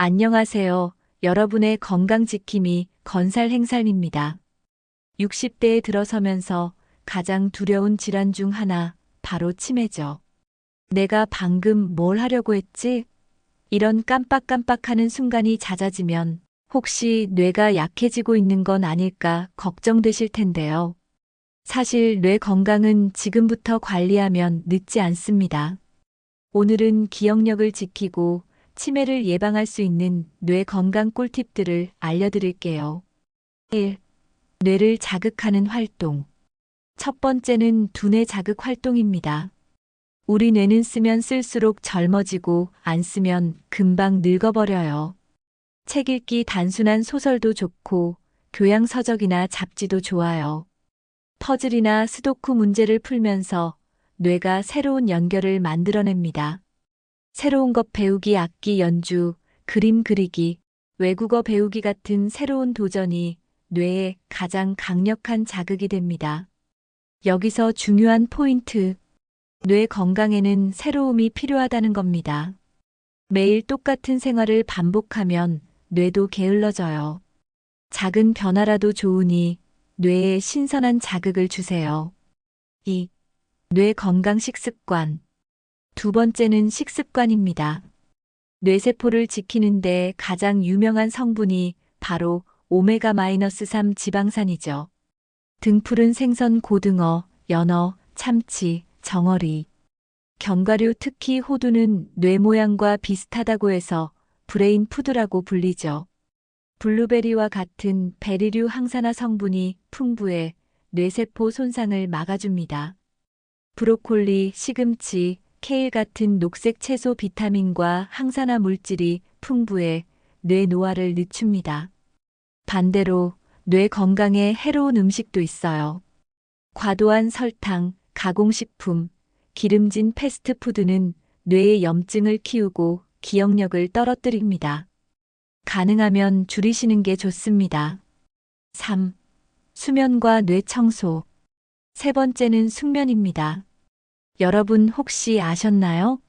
안녕하세요. 여러분의 건강 지킴이 건살 행살입니다. 60대에 들어서면서 가장 두려운 질환 중 하나, 바로 치매죠. 내가 방금 뭘 하려고 했지? 이런 깜빡깜빡하는 순간이 잦아지면 혹시 뇌가 약해지고 있는 건 아닐까 걱정되실 텐데요. 사실 뇌 건강은 지금부터 관리하면 늦지 않습니다. 오늘은 기억력을 지키고 치매를 예방할 수 있는 뇌 건강 꿀팁들을 알려드릴게요. 1. 뇌를 자극하는 활동. 첫 번째는 두뇌 자극 활동입니다. 우리 뇌는 쓰면 쓸수록 젊어지고 안 쓰면 금방 늙어버려요. 책 읽기 단순한 소설도 좋고 교양 서적이나 잡지도 좋아요. 퍼즐이나 스도쿠 문제를 풀면서 뇌가 새로운 연결을 만들어냅니다. 새로운 것 배우기, 악기 연주, 그림 그리기, 외국어 배우기 같은 새로운 도전이 뇌에 가장 강력한 자극이 됩니다. 여기서 중요한 포인트. 뇌 건강에는 새로움이 필요하다는 겁니다. 매일 똑같은 생활을 반복하면 뇌도 게을러져요. 작은 변화라도 좋으니 뇌에 신선한 자극을 주세요. 2. 뇌 건강 식습관. 두 번째는 식습관입니다. 뇌세포를 지키는데 가장 유명한 성분이 바로 오메가-3 지방산이죠. 등푸른 생선 고등어, 연어, 참치, 정어리. 견과류 특히 호두는 뇌 모양과 비슷하다고 해서 브레인 푸드라고 불리죠. 블루베리와 같은 베리류 항산화 성분이 풍부해 뇌세포 손상을 막아줍니다. 브로콜리, 시금치, 케일 같은 녹색 채소 비타민과 항산화 물질이 풍부해 뇌 노화를 늦춥니다. 반대로 뇌 건강에 해로운 음식도 있어요. 과도한 설탕, 가공식품, 기름진 패스트푸드는 뇌의 염증을 키우고 기억력을 떨어뜨립니다. 가능하면 줄이시는 게 좋습니다. 3. 수면과 뇌 청소. 세 번째는 숙면입니다. 여러분 혹시 아셨나요?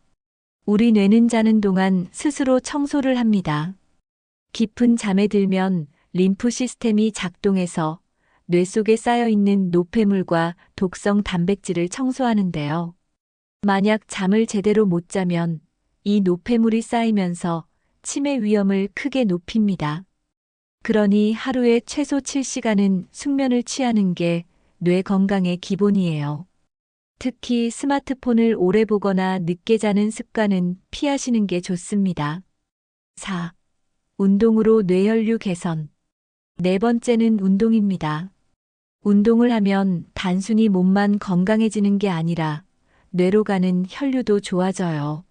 우리 뇌는 자는 동안 스스로 청소를 합니다. 깊은 잠에 들면 림프 시스템이 작동해서 뇌 속에 쌓여 있는 노폐물과 독성 단백질을 청소하는데요. 만약 잠을 제대로 못 자면 이 노폐물이 쌓이면서 치매 위험을 크게 높입니다. 그러니 하루에 최소 7시간은 숙면을 취하는 게 뇌 건강의 기본이에요. 특히 스마트폰을 오래 보거나 늦게 자는 습관은 피하시는 게 좋습니다. 4. 운동으로 뇌혈류 개선. 네 번째는 운동입니다. 운동을 하면 단순히 몸만 건강해지는 게 아니라 뇌로 가는 혈류도 좋아져요.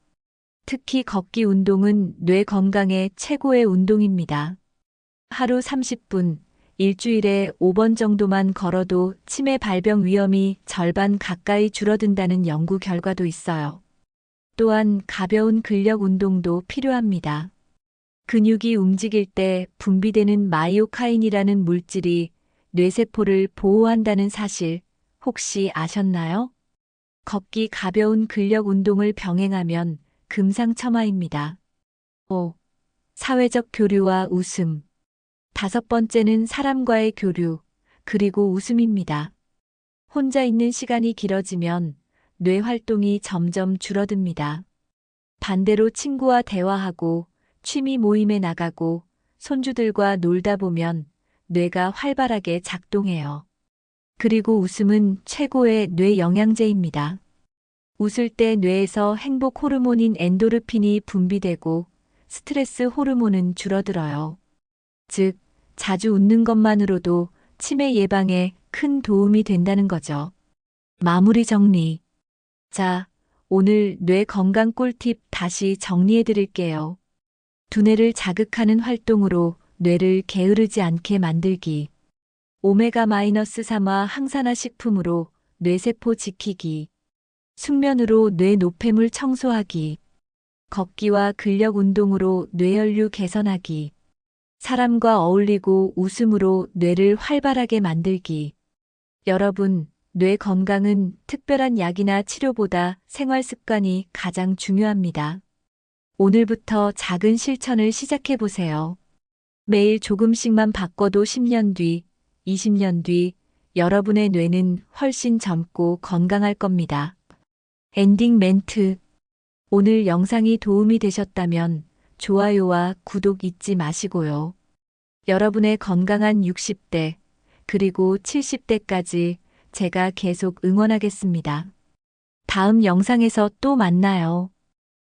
특히 걷기 운동은 뇌 건강에 최고의 운동입니다. 하루 30분, 일주일에 5번 정도만 걸어도 치매 발병 위험이 절반 가까이 줄어든다는 연구 결과도 있어요. 또한 가벼운 근력 운동도 필요합니다. 근육이 움직일 때 분비되는 마이오카인이라는 물질이 뇌세포를 보호한다는 사실 혹시 아셨나요? 걷기 가벼운 근력 운동을 병행하면 금상첨화입니다. 5. 사회적 교류와 웃음. 다섯 번째는 사람과의 교류, 그리고 웃음입니다. 혼자 있는 시간이 길어지면 뇌 활동이 점점 줄어듭니다. 반대로 친구와 대화하고 취미 모임에 나가고 손주들과 놀다 보면 뇌가 활발하게 작동해요. 그리고 웃음은 최고의 뇌 영양제입니다. 웃을 때 뇌에서 행복 호르몬인 엔도르핀이 분비되고 스트레스 호르몬은 줄어들어요. 즉, 자주 웃는 것만으로도 치매 예방에 큰 도움이 된다는 거죠. 마무리 정리. 자, 오늘 뇌 건강 꿀팁 다시 정리해 드릴게요. 두뇌를 자극하는 활동으로 뇌를 게으르지 않게 만들기. 오메가-3와 항산화 식품으로 뇌세포 지키기. 숙면으로 뇌 노폐물 청소하기. 걷기와 근력 운동으로 뇌혈류 개선하기. 사람과 어울리고 웃음으로 뇌를 활발하게 만들기. 여러분, 뇌 건강은 특별한 약이나 치료보다 생활 습관이 가장 중요합니다. 오늘부터 작은 실천을 시작해 보세요. 매일 조금씩만 바꿔도 10년 뒤, 20년 뒤, 여러분의 뇌는 훨씬 젊고 건강할 겁니다. 엔딩 멘트. 오늘 영상이 도움이 되셨다면 좋아요와 구독 잊지 마시고요. 여러분의 건강한 60대, 그리고 70대까지 제가 계속 응원하겠습니다. 다음 영상에서 또 만나요.